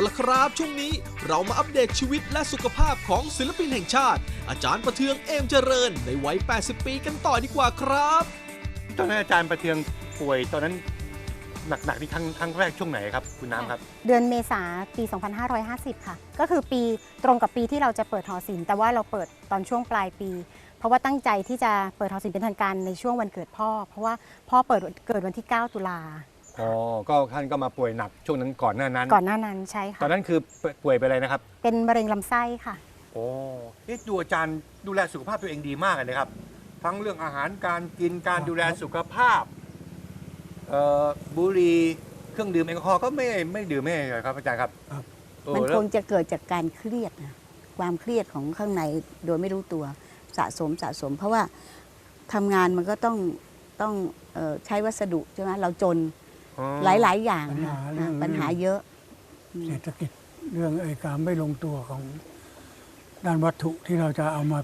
เอาละครับ ช่วงนี้เรามาอัปเดตชีวิตและสุขภาพของศิลปินแห่งชาติ อาจารย์ประเทืองเอมเจริญ ในวัย 80 ปีกันต่อดีกว่าครับ ตอนนั้นอาจารย์ประเทืองป่วยตอนนั้นหนักๆที่ครั้งครั้งแรกช่วงไหนครับคุณน้ำครับ เดือนเมษาปี 2550 ค่ะ ก็คือปีตรงกับปีที่เราจะเปิดหอศิลป์แต่ว่าเราเปิดตอนช่วงปลายปี เพราะว่าตั้งใจที่จะเปิดหอศิลป์เป็นทางการในช่วงวันเกิดพ่อ เพราะว่าพ่อเปิดเกิดวันที่ 9 ตุลา อ๋อก็ท่านก็มาป่วยหนักช่วงนั้นก่อนหน้านั้น ก่อนหน้านั้นใช่ตอค่ะนนั้นคือป่วยไปอะไรนะครับ เป็นมะเร็งลำไส้ค่ะโอ้นี่ดูอาจารย์ดูแลสุขภาพตัวเองดีมากเลยนะครับ ทั้งเรื่องอาหารการกินการดูแลสุขภาพเอ่อบุหรี่เครื่องดื่มแอลกอฮอล์ก็ไม่ไม่ดื่มไม่อะไรครับอาจารย์ครับครับโอ้มันแล้ควงจะเกิดจากการเครียดนะความเครียดของข้างในโดยไม่รู้ตัวสะสมสะสม เพราะว่าทำงานมันก็ต้องต้องเออใช้วัสดุใช่ไหมเราจนอ๋อ หลาย ๆ อย่างปัญหาค่ะเรื่องปัญหาเยอะ เศรษฐกิจเรื่องไอ้การไม่ลงตัวของด้านวัตถุที่เราจะเอามา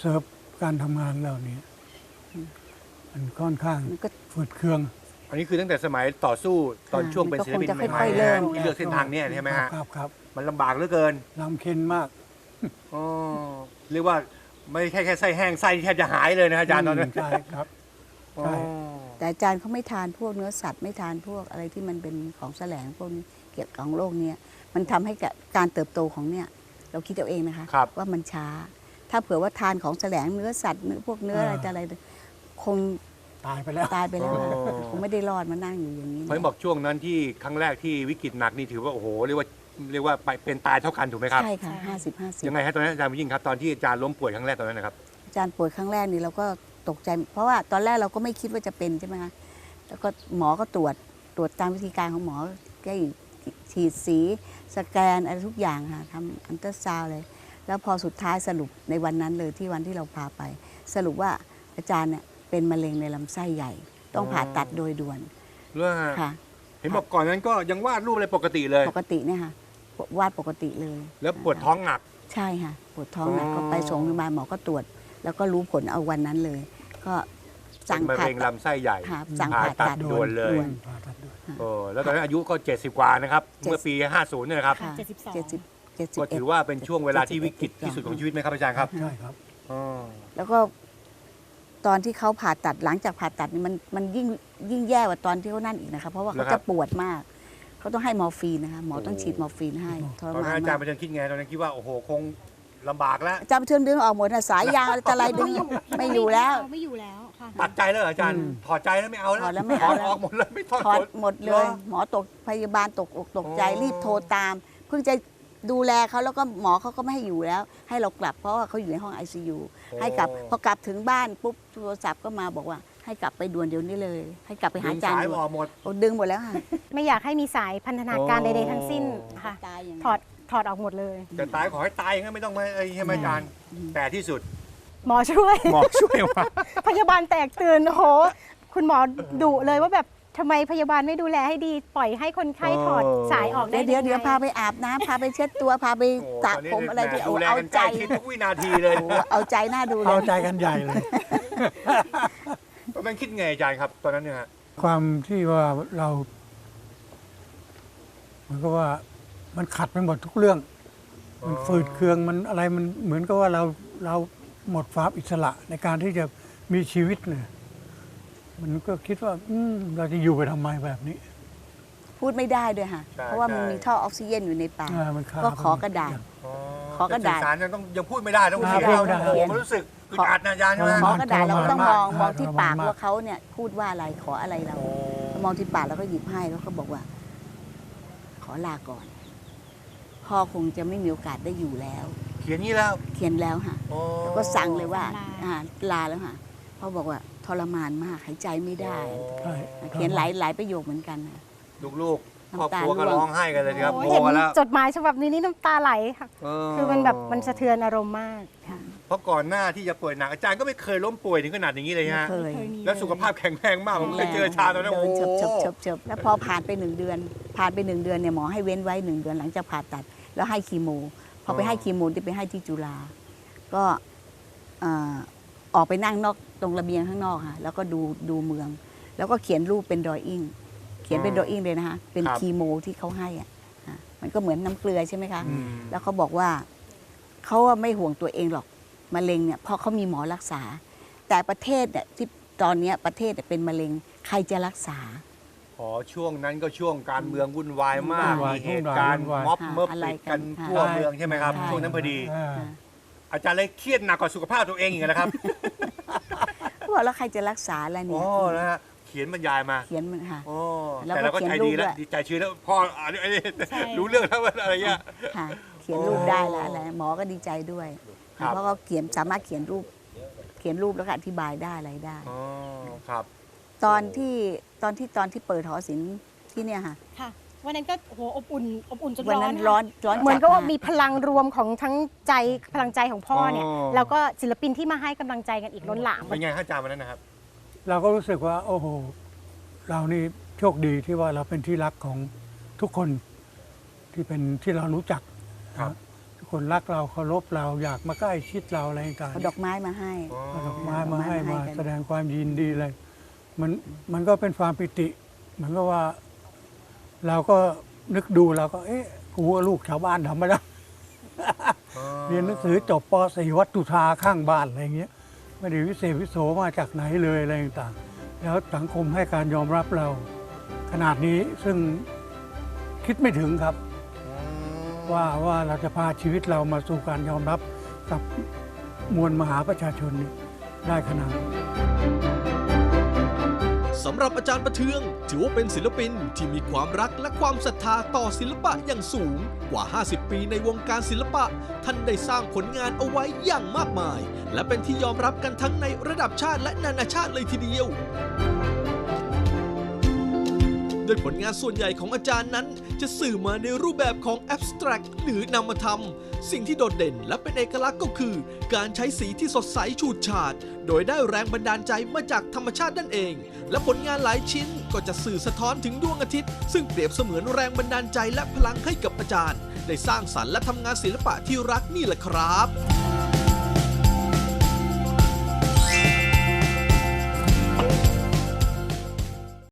เซิร์ฟการทำงานเรานี้มันค่อนข้างมันก็ฝืดเคือง อันนี้คือตั้งแต่สมัยต่อสู้ตอนค่ะช่วงเป็นศิลปินมันก็คงจะใหม่ค่อยๆๆเริ่มที่เลือกเส้นทางเนี้ยใช่ไหมฮะครับครับ มันลำบากเหลือเกินลำเค็นมากอ๋อเรียกว่าไม่ใช่แค่ไส้แห้งไส้ที่แทบจะหายเลยนะอาจารย์ตอนนั้นใช่ครับอ๋อใช่ แต่อาจารย์เขาไม่ทานพวกเนื้อสัตว์ไม่ทานพวกอะไรที่มันเป็นของแสลงพวกนี้เกี่ยวกับของโลกเนี้ยมันทำให้กับการเติบโตของเนี่ยเราคิดเอาเองนะคะครับว่ามันช้า ถ้าเผื่อว่าทานของแสลงเนื้อสัตว์เนื้อพวกเนื้ออะไรอ่าแต่อะไรคงตายไปแล้วตายไปแล้วค่ะอ๋อคงไม่ได้รอดมานั่งอยู่อย่างนี้เขาบอกช่วงนั้นที่ครั้งแรกที่วิกฤตหนักนี่ถือว่าโอ้โหเรียกว่าเรียกว่าไปเป็นตายเท่ากันถูกไหมครับใช่ค่ะห้าสิบห้าสิบยังไงฮะตอนนั้นอาจารย์ยิ่งครับตอนที่อาจารย์ล้มป่วยครั้งแรกตอนนั้นนะครับอาจารย์ป่วยครั้งแรกนี่เราก็ ตกใจ เพราะว่าตอนแรกเราก็ไม่คิดว่าจะเป็นใช่ไหมคะแล้วก็หมอก็ตรวจตรวจตามวิธีการของหมอแก้ฉีดสี สแกนอะไรทุกอย่างค่ะทำอันเตอร์ซาวด์เลย แล้วพอสุดท้ายสรุปในวันนั้นเลยที่วันที่เราพาไป สรุปว่าอาจารย์เนี่ยเป็นมะเร็งในลำไส้ใหญ่ ต้องอ๋อผ่าตัดโดยด่วนเรื่องค่ะเห็นบอกก่อนนั้นก็ยังวาดรูปอะไรปกติเลย ปกติเนี่ยค่ะวาดปกติเลย แล้วปวดท้องหนัก ใช่ค่ะ ปวดท้องหนักอ๋อก็ไปส่งโรงพยาบาลหมอก็ตรวจ แล้วก็รู้ผลเอาวันนั้นเลย ก็สั่งเป็นมะผ่าเร็งตัด ลำไส้ใหญ่ค่ะสั่งผ่าผ่าตัตัดดด่วนเลยด่วนผ่าตัดด้วยโอ้แล้วตอนนั้นอายุก็ 70 กว่านะครับเจ็ดเมื่อปี 50เนี่ยนะครับค่ะ72เจ็ดสิบเจ็ดสิบก็เอ็ถืดอว่าเป็นช่วงเวลาที่วิกฤตที่สุดของชีวิตไหมครับอาจารย์ครับใช่ครับ อ๋อแล้วก็ตอนที่เขาผ่าตัดหลังจากผ่าตัดนี่มันมันยิ่งยิ่งแย่กว่าตอนที่เขานั่นอีกนะคะเพราะว่าเขาจะปวดมาก เขาต้องให้มอร์ฟีนนะคะหมอต้องฉีดมอร์ฟีนให้ทรตอนมานั้นนอาจารมาย์กประจันคิดไงตอนนั้นคิดว่าโอ้โหคง ลำบากแล้วจำเชื่อมดึงออกหมดนะสายยางอะไรต่ออะไรดึงไม่อยู่แล้ว ไม่อยู่แล้วค่ะตัดใจแล้วเหรออาจารย์อืมถอดใจแล้วไม่เอาแล้วถอดแล้วไม่เอาแล้วถอดออกหมดเลยไม่ถอดถอดขนหมดเลยหรอหมอตกพยาบาลตกอกตกใจอ๋อรีบโทรตาม เพิ่งจะดูแลเขาแล้วก็หมอเขาก็ไม่ให้อยู่แล้ว ให้เรากลับเพราะว่าเขาอยู่ในห้อง ICU ให้กลับพอกลับถึงบ้านปุ๊บโทรศัพท์ก็มาบอกว่า ให้กลับไปด่วนเดี๋ยวนี้เลย ให้กลับไปหาดึงอาจารย์สายด่วอนอกหมด โอ้ดึงหมดแล้วค่ะไม่อยากให้มีสายพันธนาการโอ้ใดๆทั้งสิ้นค่ะ ตายอย่างถอด ถอดออกหมดเลยแต่ตายขอให้ตายอย่างนั้นไม่ต้องมาเอ้ยใช่ไหมอาจารย์แต่ที่สุด หมอช่วย หมอช่วยว่าพยาบาลแตกตื่นโอ้โห คุณหมอดุเลยว่าแบบทำไมพยาบาลไม่ดูแลให้ดี ปล่อยให้คนไข้ถอดสายออกได้เดี๋ยวเดี๋ยวไงเดี๋ยวพาไปอาบน้ำพาไปเช็ดตัวพาไปโอ้สระตอนนี้ผมอะไรที่แหเอาดูแลเอากันใจใกล้ชิดทุกวินาทีเลยโอ้เอาใจหน้าดูเลเอายใจกันใหญ่เลยตอนนั้นคิดไงอาจารย์ครับ ตอนนั้นเนี่ยฮะความที่ว่าเราเหมือนกับว่า มันขัดไปหมดทุกเรื่อง มันฝืดเคืองมันอะไรมันเหมือนกับว่าเราเราหมดความอิสระในการที่จะมีชีวิตเนี่ยมันก็คิดว่าอืมเราจะอยู่ไปทำไมแบบนี้ พูดไม่ได้ด้วยค่ะเพราะว่ามันมีท่อออกซิเจนอยู่ในปากอ่ามันคาก็ขอกระดาษอ๋อขอกระดาษแต่สื่สารยังต้องยังพูดไม่ได้ต้องอ่าเขียนพูดไม่ได้ โอ้โหมันรู้สึกอึดอัดนะอาจารย์ใช่ไหมทรขอมานกระดาษเราก็ต้องมองทรมานมองที่ทรมานปากมากว่าเขาเนี่ยพูดว่าอะไรขออะไรเรา โอ้มองที่ปากแล้วก็หยิบให้แล้วก็บอกว่า ขอลาก่อน พ่อคงจะไม่มีโอกาสได้อยู่แล้ว เขียนนี้แล้วเขียนแล้วค่ะโอ้แล้วก็สั่งเลยว่าลา อ่าลาแล้วค่ะพ่อบอกว่าทรมานมากหายใจไม่ได้ใช่เขียนหลายหลายประโยคเหมือนกันค่ะ ลูกๆครอบน้ำตาครัวก็ร่วง ร้องไห้กันเลยครับโอ้โผเห็นมาแล้วจดหมายฉบับนี้นี่น้ำตาไหลค่ะเคือมันแบบมันสะเทือนอารมณ์มาก ค่ะเพราะก่อนหน้าที่จะป่วยหนักอาจารย์ก็ไม่เคยล้มป่วยถึงขนาดอย่างนี้เลยไม่ฮะ เคยแล้วสุขภาพแข็งแรงมากผมเคยเจออาจารย์ตอนนั้นเดิโอ้นโหเฉิบเฉิบเฉิบเฉิบแล้วพอผ่านไปหนึ่งเดือน ผ่านไปหนึ่งเดือนเนี่ยหมอให้เว้นไว้หนึ่งเดือนหลังจากผ่าตัด แล้วให้คีโมพอไปให้คีโมที่ไปให้ที่จุฬาก็เอ่อออกไปนั่งนอกตรงระเบียงข้างนอกค่ะแล้วก็ดูดูเมือง แล้วก็เขียนรูปเป็นดอยอิงเขียนเป็นดอยอิงเลยนะคะเป็นคีโมที่เขาให้อะอะมันก็เหมือนน้ำเกลือใช่ไหมคะอืมแล้วเขาบอกว่าเขาอะไม่ห่วงตัวเองหรอกมะเร็งเนี่ยเพราะเขามีหมอรักษา แต่ประเทศเนี่ยที่ตอนเนี้ยประเทศเนี่ยเป็นมะเร็งใครจะรักษา อ๋อช่วงนั้นก็ช่วงการเมืองวุ่นวายมากวุ่นวายมีเหตุการณ์วุ่นวาย ม็อบค่ะเมื่ออะไรปิดกันกันทั่วใช่เมืองใช่ไหมครับ ใช่ ช่วงนั้นพอดี อ่าอาจารย์เลยเครียดหนักกว่าสุขภาพตัวเองอีกนะครับ เขาบอกแล้วใครจะรักษาล่ะอ๋เนี่อยนะฮะเขียนบรรยายมาเขียนมันค่ะโอ้แล้วแต่ก็เราก็เขียนใจรูดีปแล้วด้วย ดีใจชื้นแล้วพ่ออันนี้อันนี้ใช่รู้เรื่องแล้วว่าอะไรเงี้ย ค่ะ เขียนรูปได้แล้วอะไรหมอก็ดีใจด้วยครับ เพราะเขาเขียนสามารถเขียนรูป เขียนรูปแล้วก็อธิบายได้อะไรได้ อ๋อครับ ตอนที่ตอนที่ตอนที่เปิดหอศิลป์ที่เนี่ยค่ะ ค่ะ วันนั้นก็โหอบอุ่นอบอุ่นจนวันร้อนั้นนค่ะร้อนร้อนเหมือนจัดก็ว่าากมีพลังรวมของทั้งใจพลังใจของพ่อเนี่ยอ๋อ แล้วก็ศิลปินที่มาให้กำลังใจกันอีกล้นหลาม เป็นไงฮะอาจารย์วันนั้นนะครับ เราก็รู้สึกว่า โอ้โห เรานี่โชคดีที่ว่าเราเป็นที่รักของทุกคนที่เป็นที่เรารู้จักครับนะทุกคนรักเราเคารพเราอยากมาใกล้ชิดเราอะไรต่างเอาดอกไม้มาให้อ๋อเอาดอกไม้มาให้ดอกไม้มามาให้กันแสดงความยินดีเลย มันมันก็เป็นความปิติ เหมือนกับว่า เราก็นึกดูเราก็ เอ๊ะกูว่าลูกชาวบ้านทำไม่ได้ เรียนหนังสือจบป .4 วัดตุธาข้างบ้านอะไรเงี้ยไม่ได้วิเศษวิโสมาจากไหนเลยอะไรต่างๆ แล้วสังคมให้การยอมรับเรา ขนาดนี้ซึ่งคิดไม่ถึงครับ ว่าว่าเราจะพาชีวิตเรามาสู่การยอมรับกับมวลมหาประชาชนนี่ได้ขนาดนี้ สำหรับอาจารย์ประเทือง ถือว่าเป็นศิลปินที่มีความรักและความศรัทธาต่อศิลปะอย่างสูง กว่า 50 ปีในวงการศิลปะ ท่านได้สร้างผลงานเอาไว้อย่างมากมาย และเป็นที่ยอมรับกันทั้งในระดับชาติและนานาชาติเลยทีเดียว โดยผลงานส่วนใหญ่ของอาจารย์นั้น จะสื่อมาในรูปแบบของ abstract หรือนามธรรม สิ่งที่โดดเด่นและเป็นเอกลักษณ์ก็คือ การใช้สีที่สดใสฉูดฉาด โดยได้แรงบันดาลใจมาจากธรรมชาตินั่นเอง และผลงานหลายชิ้นก็จะสื่อสะท้อนถึงดวงอาทิตย์ ซึ่งเปรียบเสมือนแรงบันดาลใจและพลังให้กับอาจารย์ ได้สร้างสรรค์และทำงานศิลปะที่รักนี่แหละครับ